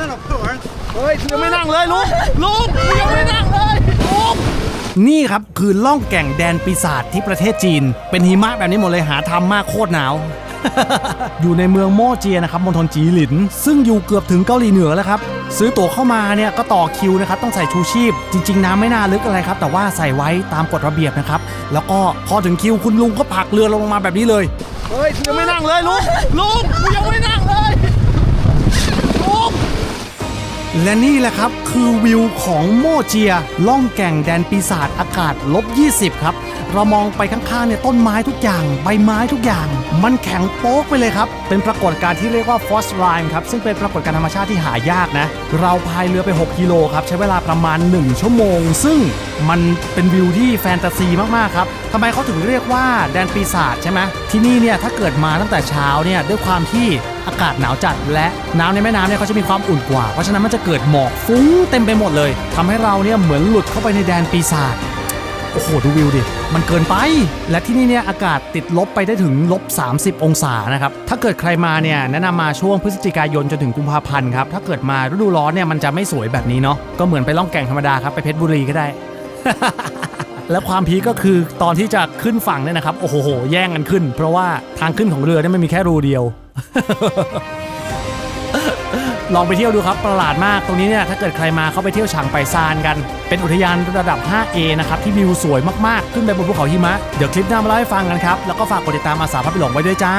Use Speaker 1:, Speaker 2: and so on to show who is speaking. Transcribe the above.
Speaker 1: นั่นหรอกพี่
Speaker 2: เฮ้ยยังไม่นั่งเลยลุงลุงยังไม่นั่งเลยลุงนี่ครับคือล่องแก่งแดนปีศาจที่ประเทศจีน เป็นหิมะแบบนี้หมดเลยหาทำมากโคตรหนาว อยู่ในเมืองโมเจียนะครับมณฑลจีหลิน ซึ่งอยู่เกือบถึงเกาหลีเหนือแล้วครับ ซื้อตั๋วเข้ามาเนี่ยก็ต่อคิวนะครับ ต้องใส่ชูชีพ จริง ๆ น้ำไม่น่าลึกอะไรครับ แต่ว่าใส่ไว้ตามกฎระเบียบนะครับ แล้วก็พอถึงคิวคุณลุงก็ผลักเรือลงมาแบบนี้เลยเฮ้ยยังไม่นั่งเลยลุกลุงยังไม่นั่งเลย และนี่แหละครับคือวิวของโมเจีย ล่องแก่งแดนปีศาจอากาศลบ 20 ครับ เรามองไปข้างๆเนี่ยต้นไม้ทุกอย่าง ใบไม้ทุกอย่าง มันแข็งโป๊กไปเลยครับ เป็นปรากฏการณ์ที่เรียกว่าฟอสไลน์ครับ ซึ่งเป็นปรากฏการณ์ธรรมชาติที่หายากนะ เราพายเรือไป 6 กิโลครับ ใช้เวลาประมาณ 1 ชั่วโมง ซึ่งมันเป็นวิวที่แฟนตาซีมากๆครับทำไมเขาถึงเรียกว่าแดนปีศาจใช่ไหมที่นี่เนี่ยถ้าเกิดมาตั้งแต่เช้าเนี่ยด้วยความที่ อากาศหนาวจัดและน้ำในแม่น้ำเนี่ยเขาจะมีความอุ่นกว่า เพราะฉะนั้นมันจะเกิดหมอกฟุ้งเต็มไปหมดเลยทำให้เราเนี่ยเหมือนหลุดเข้าไปในแดนปีศาจโอ้โหดูวิวดิ มันเกินไป และที่นี่เนี่ยอากาศติดลบไปได้ถึงลบ30 องศานะครับ ถ้าเกิดใครมาเนี่ยแนะนำมาช่วงพฤศจิกายนจนถึงกุมภาพันธ์ครับ ถ้าเกิดมาฤดูร้อนเนี่ยมันจะไม่สวยแบบนี้เนาะ ก็เหมือนไปล่องแก่งธรรมดาครับไปเพชรบุรีก็ได้ และความพีก็คือตอนที่จะขึ้นฝั่งเนี่ยนะครับ โอ้โห แย่งกันขึ้น เพราะว่าทางขึ้นของเรือเนี่ยไมันมีแค่รูเดียว ลองไปเที่ยวดูครับประหลาดมากตรงนี้เนี่ยถ้าเกิดใครมาเข้าไปเที่ยวฉางไปซานกัน เป็นอุทยานระดับ 5A นะครับ ที่วิวสวยมากๆ ขึ้นไปบนภูเขาหิมะ เดี๋ยวคลิปหน้ามาเล่าให้ฟังกันครับ แล้วก็ฝากกดติดตามอาสาพาไปหลงไว้ด้วยจ้า